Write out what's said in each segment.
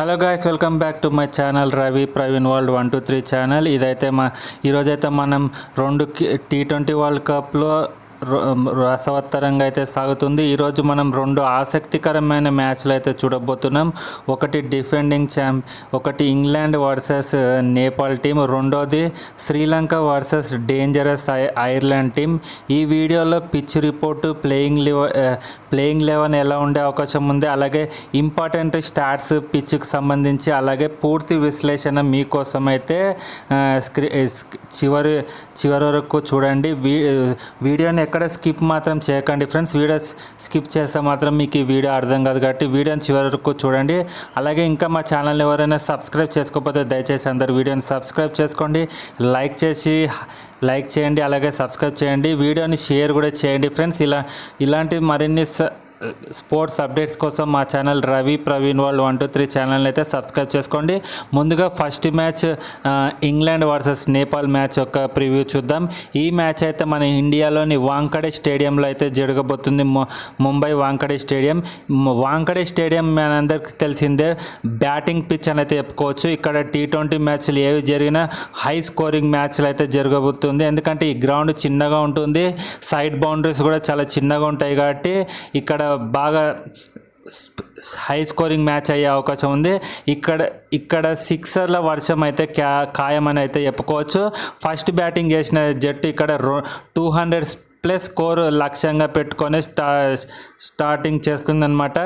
Hello guys welcome back to my channel Ravi Praveen world one two three channel ఇదైతే మా ఈరోజైతే మనం రెండు టీ ట్వంటీ వరల్డ్ కప్లో రసవత్తరంగా అయితే సాగుతుంది. ఈరోజు మనం రెండు ఆసక్తికరమైన మ్యాచ్లు అయితే చూడబోతున్నాం. ఒకటి డిఫెండింగ్ ఛాంప్ ఒకటి ఇంగ్లాండ్ వర్సెస్ నేపాల్ టీం. రెండోది శ్రీలంక వర్సెస్ డేంజరస్ ఐ- ఐర్లాండ్ టీం. ఈ వీడియోలో పిచ్ రిపోర్టు ప్లేయింగ్ లివ ప్లేయింగ్ లెవెన్ ఎలా ఉండే అవకాశం ఉంది. అలాగే ఇంపార్టెంట్ స్టాట్స్ పిచ్కి సంబంధించి అలాగే పూర్తి విశ్లేషణ మీకోసం అయితే స్క్రీ చివరి చివరి వరకు చూడండి. వీ వీడియోని ఎక్కడ స్కిప్ మాత్రం చేయకండి ఫ్రెండ్స్. వీడియో స్కిప్ చేస్తే మాత్రం మీకు ఈ వీడియో అర్థం కాదు కాబట్టి వీడియోని చివరి వరకు చూడండి. అలాగే ఇంకా మా ఛానల్ని ఎవరైనా సబ్స్క్రైబ్ చేసుకోకపోతే దయచేసి అందరు వీడియోని సబ్స్క్రైబ్ చేసుకోండి. లైక్ చేసి లైక్ చేయండి అలాగే సబ్స్క్రైబ్ చేయండి. వీడియోని షేర్ కూడా చేయండి ఫ్రెండ్స్. ఇలా ఇలాంటి మరిన్ని స- స్పోర్ట్స్ అప్డేట్స్ కోసం మా channel Ravi Praveen world one two three ఛానల్ని అయితే సబ్స్క్రైబ్ చేసుకోండి. ముందుగా first match England versus Nepal match యొక్క ప్రివ్యూ చూద్దాం. ఈ మ్యాచ్ అయితే మన ఇండియాలోని వాంకడే స్టేడియంలో అయితే జరగబోతుంది. ముంబై వాంకడే స్టేడియం. వాంకడే స్టేడియం మనందరికీ తెలిసిందే. బ్యాటింగ్ పిచ్ అని అయితే చెప్పుకోవచ్చు. ఇక్కడ టీ ట్వంటీ మ్యాచ్లు ఏవి జరిగినా హై స్కోరింగ్ మ్యాచ్లు అయితే జరగబోతుంది. ఎందుకంటే ఈ గ్రౌండ్ చిన్నగా ఉంటుంది. సైడ్ బౌండరీస్ కూడా చాలా చిన్నగా ఉంటాయి కాబట్టి ఇక్కడ బాగా హై స్కోరింగ్ మ్యాచ్ అయ్యే అవకాశం ఉంది. ఇక్కడ ఇక్కడ సిక్సర్ల వర్షం అయితే క్యా ఖాయమని అయితే చెప్పుకోవచ్చు. ఫస్ట్ బ్యాటింగ్ చేసిన జట్టు ఇక్కడ టూ హండ్రెడ్ ప్లస్ స్కోర్ లక్ష్యంగా పెట్టుకొని స్టా స్టార్టింగ్ చేస్తుందనమాట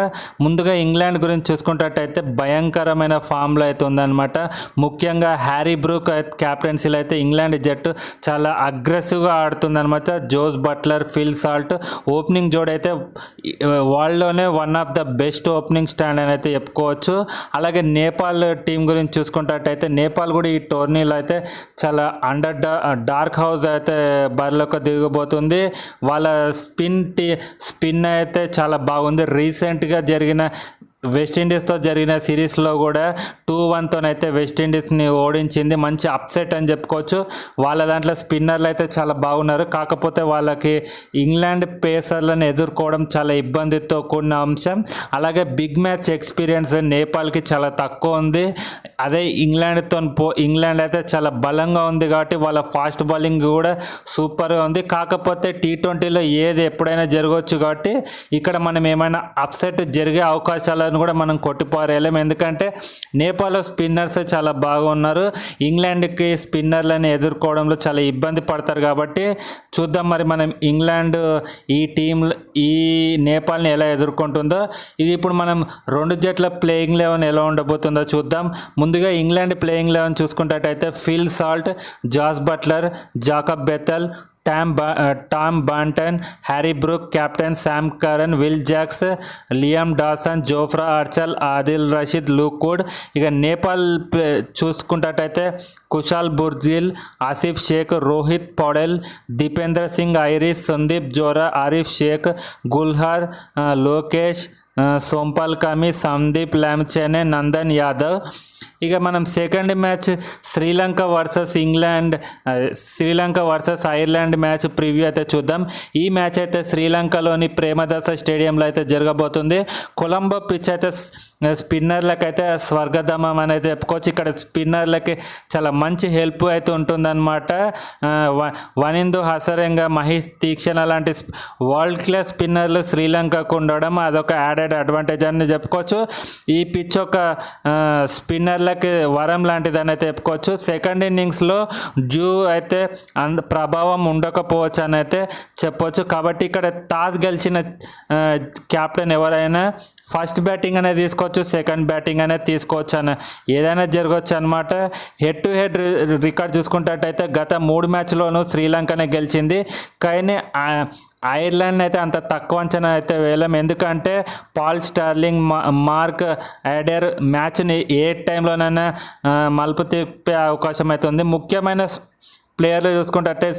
ముందుగా ఇంగ్లాండ్ గురించి చూసుకున్నట్టయితే భయంకరమైన ఫామ్లో అయితే ఉందన్నమాట. ముఖ్యంగా హ్యారీ బ్రూక్ క్యాప్టెన్సీలో అయితే ఇంగ్లాండ్ జట్టు చాలా అగ్రెసివ్గా ఆడుతుందనమాట Jos Buttler Phil Salt opening జోడ్ అయితే వరల్డ్లోనే one of the best opening stand అని అయితే చెప్పుకోవచ్చు. అలాగే నేపాల్ టీం గురించి చూసుకున్నట్టయితే నేపాల్ కూడా ఈ టోర్నీలో అయితే చాలా అండర్ డార్క్ హౌస్ అయితే బరిలోకి దిగబోతుంది. వాళ్ళ స్పిన్ టీ స్పిన్ అయితే చాలా బాగుంది. రీసెంట్గా జరిగిన వెస్టిండీస్తో జరిగిన సిరీస్లో కూడా టూ వన్తోనైతే వెస్టిండీస్ని ఓడించింది. మంచి అప్సెట్ అని చెప్పుకోవచ్చు. వాళ్ళ దాంట్లో స్పిన్నర్లు అయితే చాలా బాగున్నారు. కాకపోతే వాళ్ళకి ఇంగ్లాండ్ పేసర్లను ఎదుర్కోవడం చాలా ఇబ్బందితో కూడిన అంశం. అలాగే బిగ్ మ్యాచ్ ఎక్స్పీరియన్స్ నేపాల్కి చాలా తక్కువ ఉంది. అదే ఇంగ్లాండ్తో పో ఇంగ్లాండ్ అయితే చాలా బలంగా ఉంది కాబట్టి వాళ్ళ ఫాస్ట్ బౌలింగ్ కూడా సూపర్గా ఉంది. కాకపోతే టీ ట్వంటీలో ఏది ఎప్పుడైనా జరగవచ్చు కాబట్టి ఇక్కడ మనం ఏమైనా అప్సెట్ జరిగే అవకాశాలు అవకాశాలను కూడా మనం కొట్టిపారేయలేం ఎందుకంటే నేపాల్లో స్పిన్నర్స్ చాలా బాగున్నారు. ఇంగ్లాండ్కి స్పిన్నర్లను ఎదుర్కోవడంలో చాలా ఇబ్బంది పడతారు కాబట్టి చూద్దాం మరి మనం ఇంగ్లాండ్ ఈ టీం ఈ నేపాల్ని ఎలా ఎదుర్కొంటుందో. ఇది ఇప్పుడు మనం రెండు జట్ల ప్లేయింగ్ లెవెన్ ఎలా ఉండబోతుందో చూద్దాం. ముందుగా ఇంగ్లాండ్ ప్లేయింగ్ లెవెన్ చూసుకున్నట్టయితే Phil Salt Jos Buttler Jacob Bethell Tom బా Tom Banton Harry Brook captain Sam Curran Will Jacks Liam Dawson Jofra Archer Adil Rashid Luke Wood ఇక నేపాల్ ప్లే- చూసుకున్నట్టయితే కుషాల్ బుర్జిల్ ఆసిఫ్ షేక్ రోహిత్ పౌడెల్ దీపేంద్ర సింగ్ ఐరిస్ సందీప్ జోరా ఆరిఫ్ షేక్ గుల్హార్ ఆ, లోకేష్ ఆ, సోంపాల్ కామి సందీప్ లామ్చెనే నందన్ యాదవ్ ఇక మనం second match Sri Lanka versus England Sri Lanka versus Ireland match preview అయితే చూద్దాం. ఈ match అయితే శ్రీలంకలోని ప్రేమదాస స్టేడియంలో అయితే జరగబోతుంది. కొలంబో పిచ్ అయితే స్పిన్నర్లకు అయితే స్వర్గధామం అనేది చెప్పుకోవచ్చు. ఇక్కడ స్పిన్నర్లకి చాలా మంచి హెల్ప్ అయితే ఉంటుందన్నమాట. వనిందు హసరంగా మహేష్ తీక్షణ లాంటి వరల్డ్ క్లాస్ స్పిన్నర్లు శ్రీలంకకు ఉండడం అదొక యాడెడ్ అడ్వాంటేజ్ అని చెప్పుకోవచ్చు. ఈ పిచ్ ఒక స్పిన్నర్ల స్పిన్నర్లకి వరం లాంటిదని అయితే చెప్పుకోవచ్చు సెకండ్ ఇన్నింగ్స్లో జూ అయితే అంత ప్రభావం ఉండకపోవచ్చు అని అయితే చెప్పవచ్చు కాబట్టి ఇక్కడ టాస్ గెలిచిన క్యాప్టెన్ ఎవరైనా ఫస్ట్ బ్యాటింగ్ అనేది తీసుకోవచ్చు సెకండ్ బ్యాటింగ్ అనేది తీసుకోవచ్చు అని ఏదైనా జరగవచ్చు అనమాట హెడ్ టు హెడ్ రికార్డ్ చూసుకున్నట్టయితే గత మూడు మ్యాచ్లోనూ శ్రీలంకనే గెలిచింది. కానీ ఐర్లాండ్ అయితే అంత తక్కువ అంచనా అయితే వేయలేం. ఎందుకంటే పాల్ స్టార్లింగ్ మా- మార్క్ యాడర్ మ్యాచ్ని ఏ టైంలోనైనా మలుపు తిప్పే అవకాశం అయితే ఉంది. ముఖ్యమైన ప్లేయర్లు చూసుకుంటే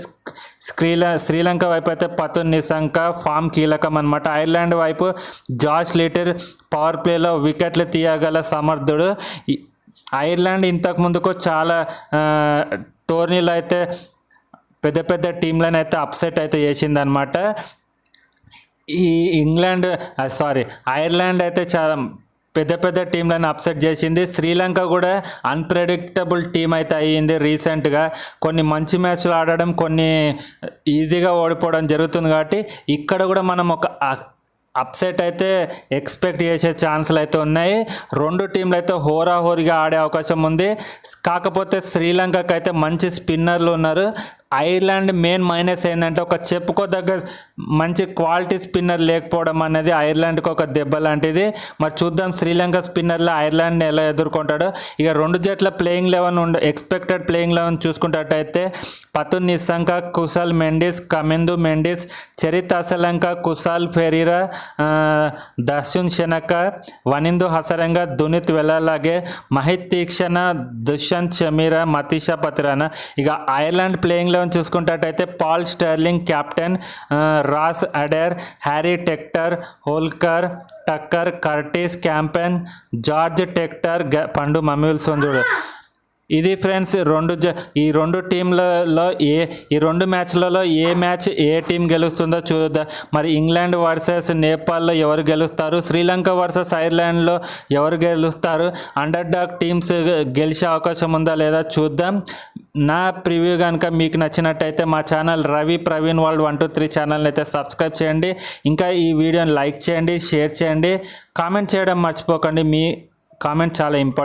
శ్రీల శ్రీలంక వైపు అయితే పతున్ నిశంక ఫామ్ కీలకం అనమాట ఐర్లాండ్ వైపు జార్జ్ లీటర్ పవర్ ప్లేలో వికెట్లు తీయగల సమర్థుడు. ఐర్లాండ్ ఇంతకు ముందుకు చాలా టోర్నీలు అయితే పెద్ద పెద్ద టీంలను అయితే అప్సెట్ అయితే చేసిందనమాట ఈ ఇంగ్లాండ్ సారీ ఐర్లాండ్ అయితే చాలా పెద్ద పెద్ద టీంలను అప్సెట్ చేసింది. శ్రీలంక కూడా అన్ప్రెడిక్టబుల్ టీం అయితే అయ్యింది రీసెంట్గా కొన్ని మంచి మ్యాచ్లు ఆడడం కొన్ని ఈజీగా ఓడిపోవడం జరుగుతుంది కాబట్టి ఇక్కడ కూడా మనం ఒక అప్సెట్ అయితే ఎక్స్పెక్ట్ చేసే ఛాన్సులు అయితే ఉన్నాయి. రెండు టీంలు అయితే హోరాహోరీగా ఆడే అవకాశం ఉంది. కాకపోతే శ్రీలంకకు అయితే మంచి స్పిన్నర్లు ఉన్నారు. ఐర్లాండ్ మెయిన్ మైనస్ ఏంటంటే ఒక చెప్పుకోదగ్గ మంచి క్వాలిటీ స్పిన్నర్ లేకపోవడం అనేది ఐర్లాండ్కి ఒక దెబ్బ లాంటిది. మరి చూద్దాం శ్రీలంక స్పిన్నర్లో ఐర్లాండ్ ఎలా ఎదుర్కొంటాడో. ఇక రెండు జట్ల ప్లేయింగ్ లెవెన్ ఉండ ఎక్స్పెక్టెడ్ ప్లేయింగ్ లెవెన్ చూసుకున్నట్టయితే పతున్ నిస్సంక కుశాల్ మెండిస్ కమెందు మెండిస్ చరిత్ అసలంక కుశాల్ ఫెరీరా దర్శున్ శనక వనిందు హసరంగ దునిత్ వెళ్ళలాగే మహిత్ తీక్షణ దుష్యంత్ షమీరా మతీషా పత్రాన. ఇక ఐర్లాండ్ ప్లేయింగ్ లెవెన్ చూసుకున్నట్టయితే Paul Stirling captain Ross Adair Harry Tector Lorcan Tucker Curtis Campher George Tector గ- పండు మమ్యూల్సన్ చూడు. ఇది ఫ్రెండ్స్ రెండు జ ఈ రెండు టీంలలో ఏ ఈ రెండు మ్యాచ్లలో ఏ మ్యాచ్ ఏ టీం గెలుస్తుందో చూద్దాం. మరి ఇంగ్లాండ్ వర్సెస్ నేపాల్లో ఎవరు గెలుస్తారు? శ్రీలంక వర్సెస్ ఐర్లాండ్లో ఎవరు గెలుస్తారు? అండర్ డాగ్ టీమ్స్ గెలిచే అవకాశం ఉందా లేదా చూద్దాం. నా ప్రివ్యూ కనుక మీకు నచ్చినట్టయితే మా channel Ravi Praveen world one two three ఛానల్ని అయితే సబ్స్క్రైబ్ చేయండి. ఇంకా ఈ వీడియోని లైక్ చేయండి షేర్ చేయండి. కామెంట్ చేయడం మర్చిపోకండి. మీ కామెంట్ చాలా ఇంపార్టెంట్.